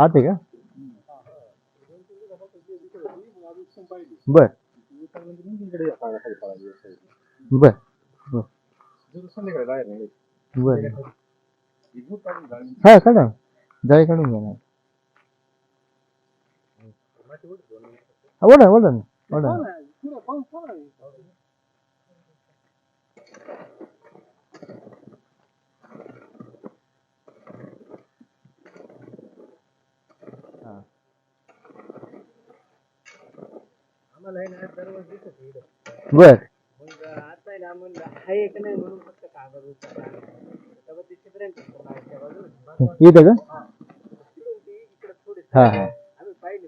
आत आहे का? बर. बर बर. हा काढा जाळी काढून घ्या ना. ओढा ओढा ना ओढा बर मग आता आहे ना म्हणलं आहे का नाही म्हणून फक्त कागद उचलला. ते बाजूला. का तिकडून ती इकडं थोडी हा हा आम्ही पाहिली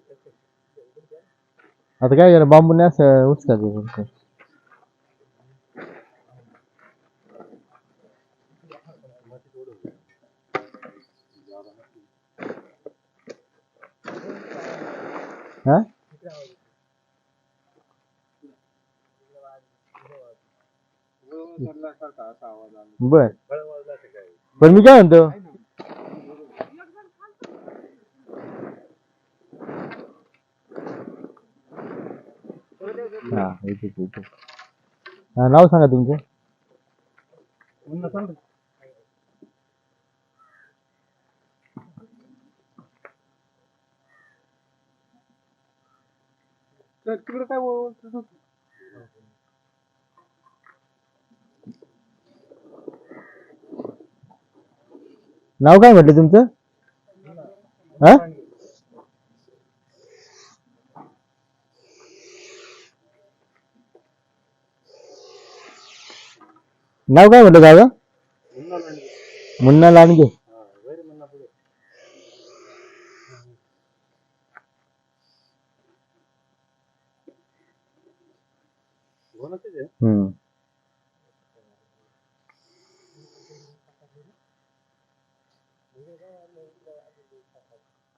आता काय करा बांबूने असं उचका हा बर. पण मी काय म्हणतो? हा हा नाव सांगा तुमचं. तिकडे काय बोल नाव काय म्हटलं तुमचं? हा? नाव काय म्हटलं दादा? मुन्ना लांडगे.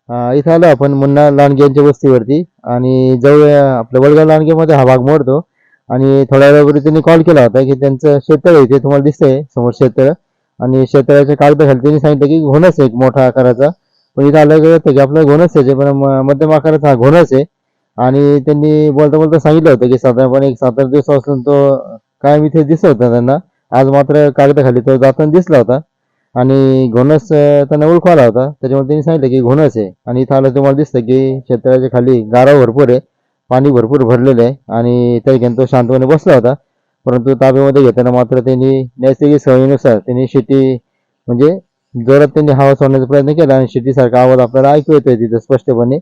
हा, इथं आलो आपण मुन्ना लांडगे यांच्या वस्तीवरती आणि जवळ आपल्या वडगाव लांडगेमध्ये हा भाग मोडतो. आणि थोड्या वेळापूर्वी त्यांनी कॉल केला होता की त्यांचं शेततळ आहे ते तुम्हाला दिसतंय समोर शेततळ आणि शेततळ्याच्या कागदाखाली त्यांनी सांगितलं की घोणस आहे एक मोठा आकाराचा. पण इथं आलं होतं की आपलं घोणस आहे पण मध्यम आकाराचा हा घोणस आहे. आणि त्यांनी बोलता बोलता सांगितलं होतं की साधारणपणे एक सात आठ दिवसापासून तो कायम इथे दिसत होता त्यांना. आज मात्र कागदाखाली तो जाताना दिसला होता. आणि घोणस त्यांना ओळखू आला होता. त्याच्यामुळे त्यांनी सांगितलं की घोणस आहे. आणि इथं आलं तुम्हाला दिसतं की शेततळ्याच्या खाली गारा भरपूर आहे. पाणी भरपूर भरलेलं आहे. आणि त्या ठिकाणी तो शांतपणे बसला होता. परंतु ताब्यामध्ये घेताना मात्र त्यांनी नैसर्गिक सवयीनुसार त्यांनी शेती म्हणजे जोरात त्यांनी हवा सोडण्याचा प्रयत्न केला आणि शेतीसारखा आवाज आपल्याला ऐकू येतोय तिथं स्पष्टपणे.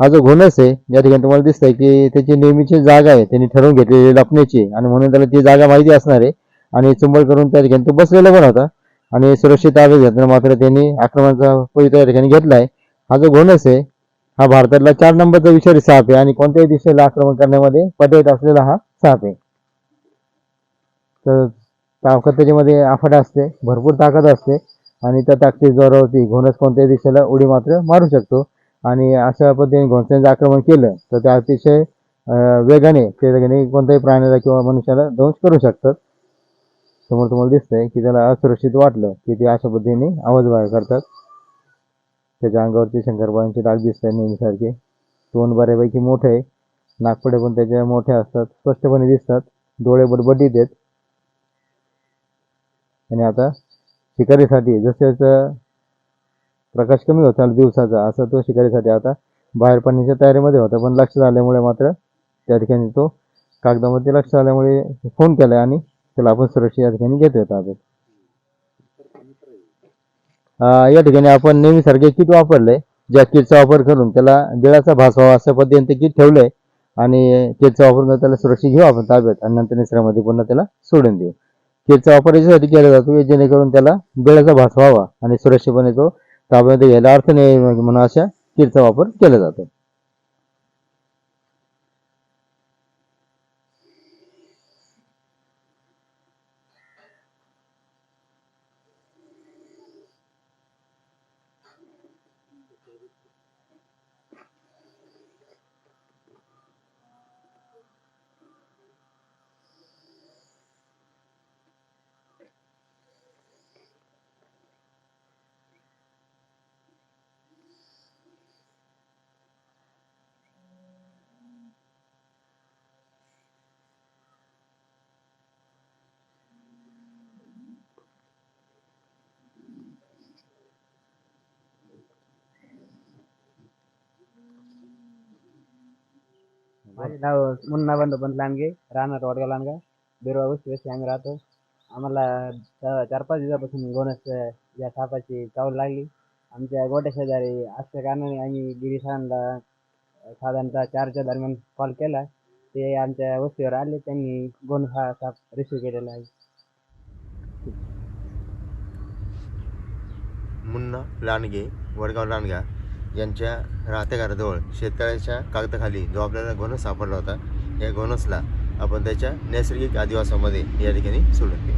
हा जो घोणस आहे या ठिकाणी तुम्हाला दिसतंय की त्याची नेहमीची जागा आहे. त्यांनी ठरवून घेतलेली लपण्याची. आणि म्हणून त्याला ती जागा माहिती असणार आहे. आणि चुंबळ करून त्या ठिकाणी तो बसलेला पण होता. आणि सुरक्षित ताब्यात घेताना मात्र त्यांनी आक्रमणाचा पवित्रा या ठिकाणी घेतलाय. हा जो घोणस आहे हा भारतातला चार नंबरचा विषारी साप आहे आणि कोणत्याही दिशेला आक्रमण करण्यामध्ये पदवीत असलेला हा साप आहे. तर ताकद त्याच्यामध्ये आफाट असते भरपूर ताकद असते आणि त्या ताकदी जोरावरती घोणस कोणत्याही दिशेला उडी मात्र मारू शकतो. आणि अशा पद्धतीने घोणसांचं आक्रमण केलं तर ते अतिशय वेगाने ते कोणत्याही प्राण्याला किंवा मनुष्याला ध्वंस करू शकतात. समोर तुम्हाला दिसतंय की त्याला असुरक्षित वाटलं की ते अशा पद्धतीने आवाज बाहेर करतात. त्याच्या अंगावरती शंकरबाळांचे डाग दिसत आहे नेहमीसारखे तोंड बऱ्यापैकी मोठे आहे. नागपडे पण त्याच्या मोठ्या असतात. स्पष्टपणे दिसतात. डोळे बडबडीत आहेत. आणि आता शिकारीसाठी जसं प्रकाश कमी होत दिवसाचा असं तो शिकारीसाठी आता बाहेर पडण्याच्या तयारीमध्ये होता. पण लक्ष झाल्यामुळे मात्र त्या ठिकाणी तो कागदामध्ये लक्ष आल्यामुळे फोन केला आणि त्याला आपण सुरक्षित या ठिकाणी घेतोय ताब्यात या ठिकाणी आपण नेहमीसारखे किट वापरले ज्या किटचा वापर करून त्याला बिळाचा भास व्हावा अशा पद्धतीने ते किट ठेवलंय. आणि किटचा वापर करून त्याला सुरक्षित घेऊ आपण ताब्यात आणि नंतर निसर्गामध्ये पुन्हा त्याला सोडून देऊ. किटचा वापर याच्यासाठी केला जातो जेणेकरून त्याला बिळाचा भास व्हावा आणि सुरक्षितपणे तो ताब्यामध्ये घ्यायला अर्थ नाही म्हणून अशा किटचा वापर केला जातो. माझे नाव मुन्ना बंदोबंत लांडगे राहणार वडगाव लांडगा बिरवा वस्ती वस्ती आम्ही राहतो. आम्हाला चा- चार पाच दिवसापासून गोनस या सापाची चावल लागली. आमच्या गोट्या शेजारी असल्या कारणाने आम्ही गिरी सरांना साधारणतः चारच्या दरम्यान कॉल केला. ते आमच्या वस्तीवर आले. त्यांनी गोनस हा साप रिसिव्ह केलेला आहे. मुन्ना लांडगे वडगाव लांडगा. यांच्या राहत्या घराजवळ शेतकऱ्याच्या कागदाखाली जो आपल्याला घोणस सापडला होता या घोणसला आपण त्याच्या नैसर्गिक आदिवासामध्ये या ठिकाणी सोडून देऊ.